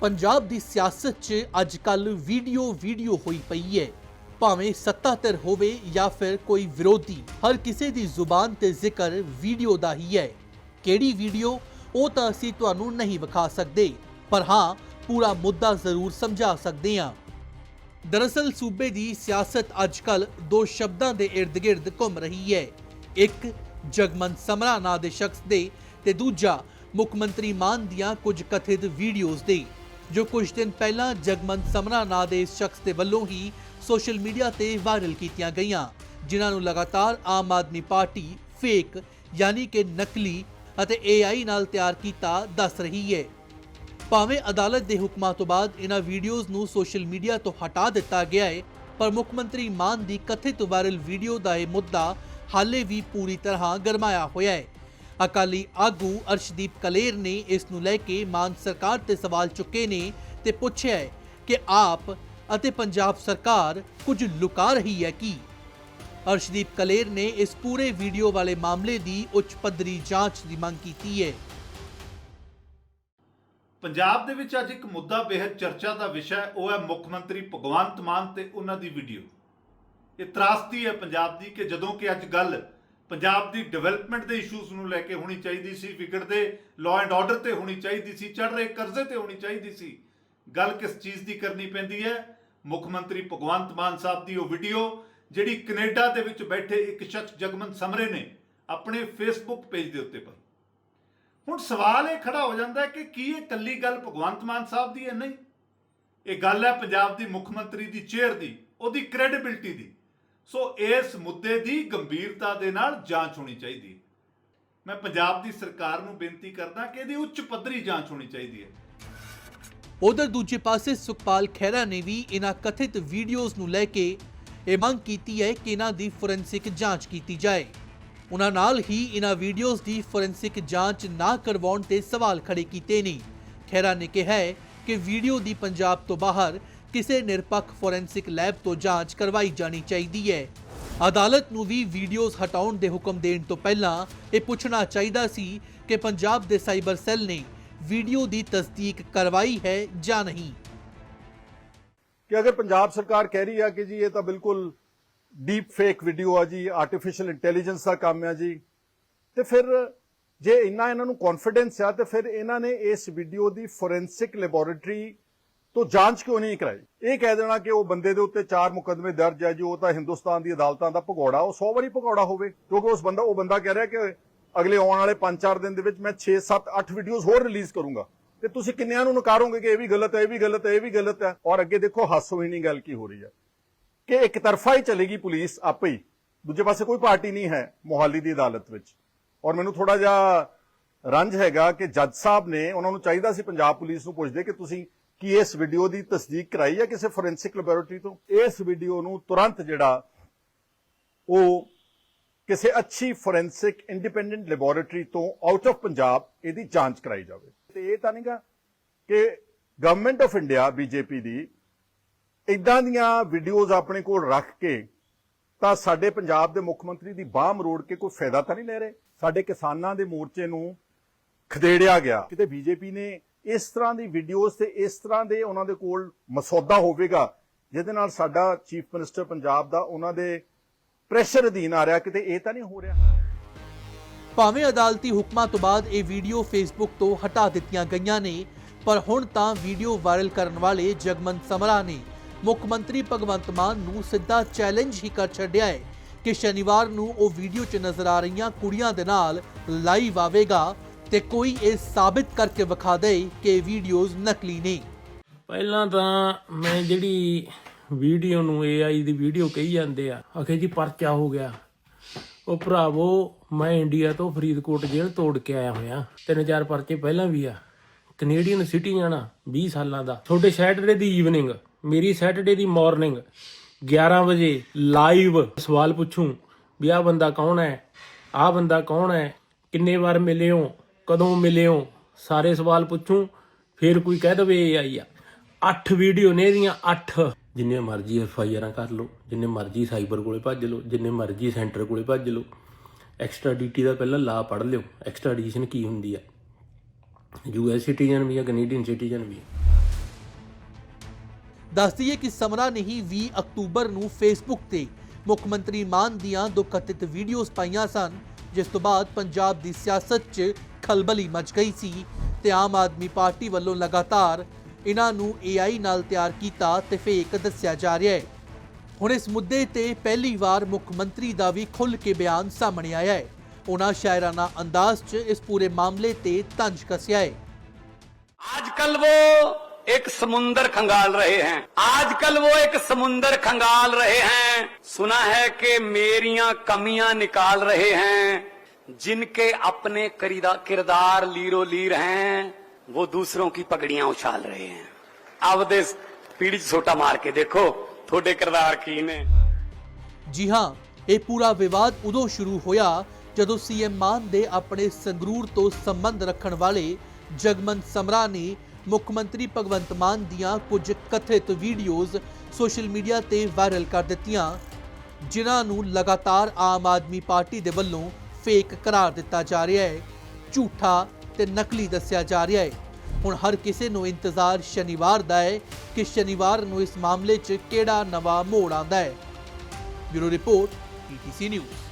ਪੰਜਾਬ ਦੀ ਸਿਆਸਤ 'ਚ ਅੱਜ ਕੱਲ ਵੀਡੀਓ ਵੀਡੀਓ ਹੋਈ ਪਈ ਹੈ। ਭਾਵੇਂ ਸੱਤਾ ਧਿਰ ਹੋਵੇ ਜਾਂ ਫਿਰ ਕੋਈ ਵਿਰੋਧੀ, ਹਰ ਕਿਸੇ ਦੀ ਜ਼ੁਬਾਨ ਤੇ ਜ਼ਿਕਰ ਵੀਡੀਓ ਦਾ ਹੀ ਹੈ। ਕਿਹੜੀ ਵੀਡੀਓ? ਉਹ ਤਾਂ ਅਸੀਂ ਤੁਹਾਨੂੰ ਨਹੀਂ ਵਿਖਾ ਸਕਦੇ, ਪਰ ਹਾਂ, ਪੂਰਾ ਮੁੱਦਾ ਜ਼ਰੂਰ ਸਮਝਾ ਸਕਦੇ ਹਾਂ। ਦਰਅਸਲ ਸੂਬੇ ਦੀ ਸਿਆਸਤ ਅੱਜਕੱਲ ਦੋ ਸ਼ਬਦਾਂ ਦੇ ਇਰਦ-ਗਿਰਦ ਘੁੰਮ ਰਹੀ ਹੈ। ਇੱਕ, ਜਗਮਨ ਸਮਰਾ ਨਾਂ ਦੇ ਸ਼ਖਸ ਦੇ ਤੇ ਦੂਜਾ, ਮੁੱਖ ਮੰਤਰੀ ਮਾਨ ਦੀਆਂ ਕੁਝ ਕਥਿਤ ਵੀਡੀਓਜ਼ ਦੇ। ਜੋ ਕੁਝ ਦਿਨ ਪਹਿਲਾਂ ਜਗਮਨ ਸਮਰਾ ਨਾਂ ਦੇ ਇਸ ਸ਼ਖਸ ਦੇ ਵੱਲੋਂ ਹੀ ਸੋਸ਼ਲ ਮੀਡੀਆ ਤੇ ਵਾਇਰਲ ਕੀਤੀਆਂ ਗਈਆਂ, ਜਿਨ੍ਹਾਂ ਨੂੰ ਲਗਾਤਾਰ ਆਮ ਆਦਮੀ ਪਾਰਟੀ, ਫੇਕ ਯਾਨੀ ਕਿ ਨਕਲੀ ਅਤੇ AI ਨਾਲ ਤਿਆਰ ਕੀਤਾ ਦੱਸ ਰਹੀ ਹੈ। ਭਾਵੇਂ ਅਦਾਲਤ ਦੇ ਹੁਕਮਾਂ ਤੋਂ ਬਾਅਦ ਇਹਨਾਂ ਵੀਡੀਓਜ਼ ਨੂੰ ਸੋਸ਼ਲ ਮੀਡੀਆ ਤੋਂ ਹਟਾ ਦਿੱਤਾ ਗਿਆ ਹੈ, ਪਰ ਮੁੱਖ ਮੰਤਰੀ ਮਾਨ ਦੀ ਕਥਿਤ ਵਾਇਰਲ ਵੀਡੀਓ ਦਾ ਇਹ ਮੁੱਦਾ ਹਾਲੇ ਵੀ ਪੂਰੀ ਤਰ੍ਹਾਂ ਗਰਮਾਇਆ ਹੋਇਆ ਹੈ। ਅਕਾਲੀ ਆਗੂ ਅਰਸ਼ਦੀਪ ਕਲੇਰ ਨੇ ਇਸ ਨੂੰ ਲੈ ਕੇ ਮਾਨ ਸਰਕਾਰ ਤੇ ਸਵਾਲ ਚੁੱਕੇ ਨੇ ਤੇ ਪੁੱਛਿਆ ਕਿ ਆਪ ਅਤੇ ਪੰਜਾਬ ਸਰਕਾਰ ਕੁਝ ਲੁਕਾ ਰਹੀ ਹੈ ਕੀ? ਅਰਸ਼ਦੀਪ ਕਲੇਰ ਨੇ ਇਸ ਪੂਰੇ ਵੀਡੀਓ ਵਾਲੇ ਮਾਮਲੇ ਦੀ ਉੱਚ ਪੱਧਰੀ ਜਾਂਚ ਦੀ ਮੰਗ ਕੀਤੀ ਹੈ। ਪੰਜਾਬ ਦੇ ਵਿੱਚ ਅੱਜ ਇੱਕ ਮੁੱਦਾ ਬੇहद ਚਰਚਾ ਦਾ ਵਿਸ਼ਾ ਹੈ, ਉਹ ਹੈ ਮੁੱਖ ਮੰਤਰੀ ਭਗਵੰਤ ਮਾਨ ਤੇ ਉਹਨਾਂ ਦੀ ਵੀਡੀਓ। ਇਹ ਤਰਾਸਦੀ ਹੈ ਪੰਜਾਬ ਦੀ ਕਿ ਜਦੋਂ ਕਿ ਅੱਜ ਗੱਲ ਪੰਜਾਬ ਦੀ ਡਿਵੈਲਪਮੈਂਟ ਦੇ ਇਸ਼ੂਜ਼ ਨੂੰ ਲੈ ਕੇ ਹੋਣੀ ਚਾਹੀਦੀ ਸੀ ਵਿਗੜਦੇ ਲਾਅ ਐਂਡ ਆਰਡਰ ਤੇ ਹੋਣੀ ਚਾਹੀਦੀ ਸੀ ਚੜ ਰਹੇ ਕਰਜ਼ੇ ਤੇ ਹੋਣੀ ਚਾਹੀਦੀ ਸੀ। ਗੱਲ ਕਿਸ ਚੀਜ਼ ਦੀ ਕਰਨੀ ਪੈਂਦੀ ਹੈ? ਮੁੱਖ ਮੰਤਰੀ ਭਗਵੰਤ ਮਾਨ ਸਾਹਿਬ ਦੀ ਉਹ ਵੀਡੀਓ ਜਿਹੜੀ ਕੈਨੇਡਾ ਦੇ ਵਿੱਚ ਬੈਠੇ ਇੱਕ ਸ਼ਖਸ ਜਗਮਨ ਸਮਰੇ ਨੇ ਆਪਣੇ ਫੇਸਬੁੱਕ ਪੇਜ ਦੇ ਉੱਤੇ ਪਾਈ। ਹੁਣ ਸਵਾਲ ਇਹ ਖੜਾ ਹੋ ਜਾਂਦਾ ਹੈ ਕਿ ਕੀ ਇਹ ਕੱਲੀ ਗੱਲ ਭਗਵੰਤ ਮਾਨ ਸਾਹਿਬ ਦੀ ਹੈ? ਨਹੀਂ। ਇਹ ਗੱਲ ਹੈ ਪੰਜਾਬ ਦੀ ਮੁੱਖ ਮੰਤਰੀ ਦੀ ਚੇਅਰ ਦੀ, ਉਹਦੀ ਕ੍ਰੈਡੀਬਿਲਟੀ ਦੀ। ਸੋ ਇਸ ਮੁੱਦੇ ਦੀ ਗੰਭੀਰਤਾ ਦੇ ਨਾਲ ਜਾਂਚ ਹੋਣੀ ਚਾਹੀਦੀ ਹੈ। ਮੈਂ ਪੰਜਾਬ ਦੀ ਸਰਕਾਰ ਨੂੰ ਬੇਨਤੀ ਕਰਦਾ ਕਿ ਇਹਦੀ ਉੱਚ ਪੱਧਰੀ ਜਾਂਚ ਹੋਣੀ ਚਾਹੀਦੀ ਹੈ। ਉਧਰ ਦੂਜੇ ਪਾਸੇ ਸੁਖਪਾਲ ਖਹਿਰਾ ਨੇ ਵੀ ਇਹਨਾਂ ਕਥਿਤ ਵੀਡੀਓਜ਼ ਨੂੰ ਲੈ ਕੇ ਇਹ ਮੰਗ ਕੀਤੀ ਹੈ ਕਿ ਇਹਨਾਂ ਦੀ ਫੋਰੈਂਸਿਕ ਜਾਂਚ ਕੀਤੀ ਜਾਏ। ਉਹਨਾਂ ਨਾਲ ਹੀ ਇਹਨਾਂ ਵੀਡੀਓਜ਼ ਦੀ ਫੋਰੈਂਸਿਕ ਜਾਂਚ ਨਾ ਕਰਵਾਉਣ ਤੇ ਸਵਾਲ ਖੜੇ ਕੀਤੇ ਨੇ। ਖਹਿਰਾ ਨੇ ਕਿਹਾ ਹੈ ਕਿ ਵੀਡੀਓ ਦੀ ਪੰਜਾਬ ਤੋਂ ਬਾਹਰ ਕਿਸੇ ਨਿਰਪੱਖ ਫੋਰੈਂਸਿਕ ਲੈਬ ਤੋਂ ਜਾਂਚ ਕਰਵਾਈ ਜਾਣੀ ਚਾਹੀਦੀ ਹੈ। ਅਦਾਲਤ ਨੂੰ ਵੀ ਵੀਡੀਓਜ਼ ਹਟਾਉਣ ਦੇ ਹੁਕਮ ਦੇਣ ਤੋਂ ਪਹਿਲਾਂ ਇਹ ਪੁੱਛਣਾ ਚਾਹੀਦਾ ਸੀ ਕਿ ਪੰਜਾਬ ਦੇ ਸਾਈਬਰ ਸੈੱਲ ਨੇ ਵੀਡੀਓ ਦੀ ਤਸਦੀਕ ਕਰਵਾਈ ਹੈ ਜਾਂ ਨਹੀਂ। ਕਿ ਅਗਰ ਪੰਜਾਬ ਸਰਕਾਰ ਕਹਿ ਰਹੀ ਆ ਕਿ ਜੀ ਇਹ ਤਾਂ ਬਿਲਕੁਲ ਡੀਪ ਫੇਕ ਵੀਡੀਓ ਆ ਜੀ ਆਰਟੀਫੀਸ਼ੀਅਲ ਇੰਟੈਲੀਜੈਂਸ ਦਾ ਕੰਮ ਆ ਜੀ, ਤੇ ਫਿਰ ਜੇ ਇੰਨਾ ਇਹਨਾਂ ਨੂੰ ਕੌਨਫੀਡੈਂਸ ਆ, ਤੇ ਫਿਰ ਇਹਨਾਂ ਨੇ ਇਸ ਵੀਡੀਓ ਦੀ ਫੋਰੈਂਸਿਕ ਲੈਬੋਰੇਟਰੀ ਤੋਂ ਜਾਂਚ ਕਿਉਂ ਨਹੀਂ ਕਰਾਈ? ਇਹ ਕਹਿ ਦੇਣਾ ਕਿ ਉਹ ਬੰਦੇ ਦੇ ਉੱਤੇ ਚਾਰ ਮੁਕੱਦਮੇ ਦਰਜ ਹੈ ਜੀ, ਉਹ ਤਾਂ ਹਿੰਦੁਸਤਾਨ ਦੀ ਅਦਾਲਤਾਂ ਦਾ ਭਗੌੜਾ, ਉਹ 100 ਵਾਰੀ ਭਗੌੜਾ ਹੋਵੇ, ਕਿਉਂਕਿ ਉਸ ਬੰਦਾ, ਉਹ ਬੰਦਾ ਕਹਿ ਰਿਹਾ ਕਿ ਅਗਲੇ ਆਉਣ ਵਾਲੇ 5-4 ਦਿਨ ਦੇ ਵਿੱਚ ਮੈਂ 6 7 8 ਵੀਡੀਓਜ਼ ਹੋਰ ਰਿਲੀਜ਼ ਕਰੂੰਗਾ। ਤੇ ਤੁਸੀਂ ਕਿੰਨਿਆਂ ਨੂੰ ਨਕਾਰੋਗੇ ਕਿ ਇਹ ਵੀ ਗਲਤ ਹੈ, ਇਹ ਵੀ ਗਲਤ ਹੈ, ਇਹ ਵੀ ਗਲਤ ਹੈ? ਔਰ ਅੱਗੇ ਦੇਖੋ, ਹਾਸੋ ਹੀ ਨਹੀਂ ਗੱਲ ਕੀ ਹੋ ਰਹੀ ਹੈ? ਕਿ ਇੱਕ ਤਰਫਾ ਹੀ ਚਲੇਗੀ ਪੁਲਿਸ ਆਪੇ ਹੀ, ਦੂਜੇ ਪਾਸੇ ਕੋਈ ਪਾਰਟੀ ਨਹੀਂ ਹੈ ਮੋਹਾਲੀ ਦੀ ਅਦਾਲਤ ਵਿੱਚ। ਔਰ ਮੈਨੂੰ ਥੋੜਾ ਜਿਹਾ ਰੰਜ ਹੈਗਾ ਕਿ ਜੱਜ ਸਾਹਿਬ ਨੇ, ਉਹਨਾਂ ਨੂੰ ਚਾਹੀਦਾ ਸੀ ਪੰਜਾਬ ਪੁਲਿਸ ਨੂੰ ਪੁੱਛਦੇ ਕਿ ਤੁਸੀਂ ਕਿ ਇਸ ਵੀਡੀਓ ਦੀ ਤਸਦੀਕ ਕਰਾਈ ਹੈ ਕਿਸੇ ਫੋਰੈਂਸਿਕ ਲੈਬੋਰੇਟਰੀ ਤੋਂ? ਇਸ ਵੀਡੀਓ ਨੂੰ ਤੁਰੰਤ ਜਿਹੜਾ ਉਹ ਕਿਸੇ ਅੱਛੀ ਫੋਰੈਂਸਿਕ ਇੰਡੀਪੈਂਡੈਂਟ ਲੈਬੋਰੇਟਰੀ ਤੋਂ ਆਊਟ ਆਫ ਪੰਜਾਬ ਇਹਦੀ ਜਾਂਚ ਕਰਾਈ ਜਾਵੇ। ਤੇ ਇਹ ਤਾਂ ਨਹੀਂਗਾ ਕਿ ਗਵਰਨਮੈਂਟ ਆਫ ਇੰਡੀਆ ਬੀਜੇਪੀ ਦੀ ਇਦਾਂ ਦੀਆਂ ਵੀਡੀਓਜ਼ ਆਪਣੇ ਕੋਲ ਰੱਖ ਕੇ ਤਾਂ ਸਾਡੇ ਪੰਜਾਬ ਦੇ ਮੁੱਖ ਮੰਤਰੀ ਦੀ ਬਾਹ ਮਰੋੜ ਕੇ ਕੋਈ ਫਾਇਦਾ ਤਾਂ ਨਹੀਂ ਲੈ ਰਹੇ? ਸਾਡੇ ਕਿਸਾਨਾਂ ਦੇ ਮੋਰਚੇ ਨੂੰ ਖਦੇੜਿਆ ਗਿਆ। ਕਿਤੇ ਬੀਜੇਪੀ ਨੇ ਇਸ ਤਰ੍ਹਾਂ ਦੀ ਵੀਡੀਓਜ਼ ਤੇ ਇਸ ਤਰ੍ਹਾਂ ਦੇ ਉਹਨਾਂ ਦੇ ਕੋਲ ਮਸੌਦਾ ਹੋਵੇਗਾ, ਜਿਹਦੇ ਨਾਲ ਸਾਡਾ ਚੀਫ ਮਿਨਿਸਟਰ ਪੰਜਾਬ ਦਾ ਉਹਨਾਂ ਦੇ ਪ੍ਰੈਸ਼ਰ ਅਧੀਨ ਆ ਰਿਹਾ, ਕਿਤੇ ਇਹ ਤਾਂ ਨਹੀਂ ਹੋ ਰਿਹਾ। ਭਾਵੇਂ ਅਦਾਲਤੀ ਹੁਕਮਾਂ ਤੋਂ ਬਾਅਦ ਇਹ ਵੀਡੀਓ ਫੇਸਬੁੱਕ ਤੋਂ ਹਟਾ ਦਿੱਤੀਆਂ ਗਈਆਂ ਨੇ, ਪਰ ਹੁਣ ਤਾਂ ਵੀਡੀਓ ਵਾਇਰਲ ਕਰਨ ਵਾਲੇ ਜਗਮਨ ਸਮਰਾ ਨੇ ਮੁੱਖ ਮੰਤਰੀ ਭਗਵੰਤ ਮਾਨ ਨੂੰ ਸਿੱਧਾ ਚੈਲੰਜ ਹੀ ਕਰ ਛੱਡਿਆ ਹੈ ਕਿ ਸ਼ਨੀਵਾਰ ਨੂੰ ਉਹ ਵੀਡੀਓ 'ਚ ਨਜ਼ਰ ਆ ਰਹੀਆਂ ਕੁੜੀਆਂ ਦੇ ਨਾਲ ਲਾਈਵ ਆਵੇਗਾ। ਤੇ ਕੋਈ ਇਹ ਸਾਬਿਤ ਕਰਕੇ ਵਿਖਾ ਦੇ ਕਿ ਵੀਡੀਓਜ਼ ਨਕਲੀ ਨਹੀਂ ਪਹਿਲਾਂ ਤਾਂ ਮੈਂ ਜਿਹੜੀ ਵੀਡੀਓ ਨੂੰ AI ਦੀ ਵੀਡੀਓ ਕਹੀ ਜਾਂਦੇ ਆ, ਆਖੇ ਜੀ ਪਰਚਾ ਹੋ ਗਿਆ। ਉਹ ਭਰਾਵੋ, ਮੈਂ ਇੰਡੀਆ ਤੋਂ ਫਰੀਦਕੋਟ ਜੇਲ੍ਹ ਤੋੜ ਕੇ ਆਇਆ ਹੋਇਆ। ਤਿੰਨ ਚਾਰ ਪਰਚੇ ਪਹਿਲਾਂ ਵੀ ਆ। ਕੈਨੇਡੀਅਨ ਸਿਟੀ ਜਾਣਾ 20 ਸਾਲਾਂ ਦਾ। ਤੁਹਾਡੇ ਸੈਟਰਡੇ ਦੀ ਈਵਨਿੰਗ ਮੇਰੀ ਸੈਟਰਡੇ ਦੀ ਮਾਰਨਿੰਗ 11 ਵਜੇ ਲਾਈਵ ਸਵਾਲ ਪੁੱਛੂੰ ਵੀ ਆਹ ਬੰਦਾ ਕੌਣ ਹੈ? ਆਹ ਬੰਦਾ ਕੌਣ ਹੈ? ਕਿੰਨੇ ਵਾਰ ਮਿਲੇ ਹੋ? ਕਦੋਂ ਮਿਲੇ ਸਾਰੇ ਸਵਾਲ ਪੁੱਛੂੰ, ਫਿਰ ਕੋਈ ਕਹਿ ਦਵੇ ਇਹ ਆ। ਅੱਠ ਵੀਡੀਓ ਨੇ ਇਹਦੀਆਂ ਅੱਠ। ਜਿੰਨੇ ਮਰਜ਼ੀ ਐਫ ਆਈ ਆਰਾਂ ਕਰ ਲਓ, ਜਿੰਨੇ ਮਰਜ਼ੀ ਸਾਈਬਰ ਕੋਲੇ ਭੱਜ ਲਓ, ਜਿੰਨੇ ਮਰਜ਼ੀ ਸੈਂਟਰ ਕੋਲੇ ਭੱਜ ਲਓ। ਐਕਸਟਰਾ ਡੀਟੀ ਦਾ ਪਹਿਲਾਂ ਲਾ ਪੜ ਲਿਓ ਐਕਸਟ੍ਰਾਡੀਸ਼ਨ ਕੀ ਹੁੰਦੀ ਆ? ਯੂਐਸ ਸਿਟੀਜ਼ਨ ਵੀ ਆ, ਕੈਨੇਡੀਅਨ ਸਿਟੀਜ਼ਨ ਵੀ ਆ। ਦੱਸ ਦਈਏ ਕਿ ਸਮਰਾ ਨੇ ਹੀ 20 ਅਕਤੂਬਰ ਨੂੰ ਫੇਸਬੁੱਕ ਤੇ ਮੁੱਖ ਮੰਤਰੀ ਮਾਨ ਦੀਆਂ ਦੋ ਕਥਿਤ ਵੀਡੀਓਜ਼ ਪਾਈਆਂ ਸਨ, ਜਿਸ ਤੋਂ ਬਾਅਦ ਪੰਜਾਬ ਦੀ ਸਿਆਸਤ 'ਚ ਖਲਬਲੀ ਮਚ ਗਈ ਸੀ ਤੇ ਆਮ ਆਦਮੀ ਪਾਰਟੀ ਵੱਲੋਂ ਲਗਾਤਾਰ ਇਹਨਾਂ ਨੂੰ AI ਨਾਲ ਤਿਆਰ ਕੀਤਾ ਤੇ ਫੇਕ ਦੱਸਿਆ ਜਾ ਰਿਹਾ ਹੈ ਹੁਣ ਇਸ ਮੁੱਦੇ ਤੇ ਪਹਿਲੀ ਵਾਰ ਮੁੱਖ ਮੰਤਰੀ ਦਾ ਵੀ ਖੁੱਲ੍ਹ ਕੇ ਬਿਆਨ ਸਾਹਮਣੇ ਆਇਆ ਹੈ ਉਹਨਾਂ ਸ਼ਾਇਰਾਨਾ ਅੰਦਾਜ਼ 'ਚ ਇਸ ਪੂਰੇ ਮਾਮਲੇ ਤੇ ਤੰਜ ਕੱਸਿਆ ਹੈ आजकल वो एक समुंदर खंगाल रहे हैं आजकल वो एक समुंदर खंगाल रहे हैं सुना है कि मेरियां कमियां निकाल रहे हैं जिनके अपने करीदा किरदार लीरो लीर हैं वो दूसरों की पगड़ियां उछाल रहे हैं अब दे पीढ़ी छोटा मार के देखो थोड़े किरदार की ने ਜੀ ਹਾਂ ਇਹ ਪੂਰਾ ਵਿਵਾਦ ਉਦੋਂ ਸ਼ੁਰੂ ਹੋਇਆ ਜਦੋਂ ਸੀਐਮ ਮਾਨ ਦੇ ਆਪਣੇ ਸੰਗਰੂਰ ਤੋਂ ਸੰਬੰਧ ਰੱਖਣ ਵਾਲੇ ਜਗਮਨ ਸਮਰਾ ਨੇ ਮੁੱਖ ਮੰਤਰੀ ਭਗਵੰਤ ਮਾਨ ਦੀਆਂ ਕੁਝ ਕਥਿਤ ਵੀਡੀਓਜ਼ ਸੋਸ਼ਲ ਮੀਡੀਆ ਤੇ ਵਾਇਰਲ ਕਰ ਦਿੱਤੀਆਂ ਜਿਨ੍ਹਾਂ ਨੂੰ ਲਗਾਤਾਰ ਆਮ ਆਦਮੀ ਪਾਰਟੀ ਦੇ ਵੱਲੋਂ ਫੇਕ ਕਰਾਰ ਦਿੱਤਾ ਜਾ ਰਿਹਾ ਹੈ। ਝੂਠਾ ਤੇ ਨਕਲੀ ਦੱਸਿਆ ਜਾ ਰਿਹਾ ਹੈ। ਹੁਣ ਹਰ ਕਿਸੇ ਨੂੰ ਇੰਤਜ਼ਾਰ ਸ਼ਨੀਵਾਰ ਦਾ ਹੈ ਕਿ ਸ਼ਨੀਵਾਰ ਨੂੰ ਇਸ ਮਾਮਲੇ 'ਚ ਕਿਹੜਾ ਨਵਾਂ ਮੋੜ ਆਉਂਦਾ ਹੈ। Bureau report PTC news.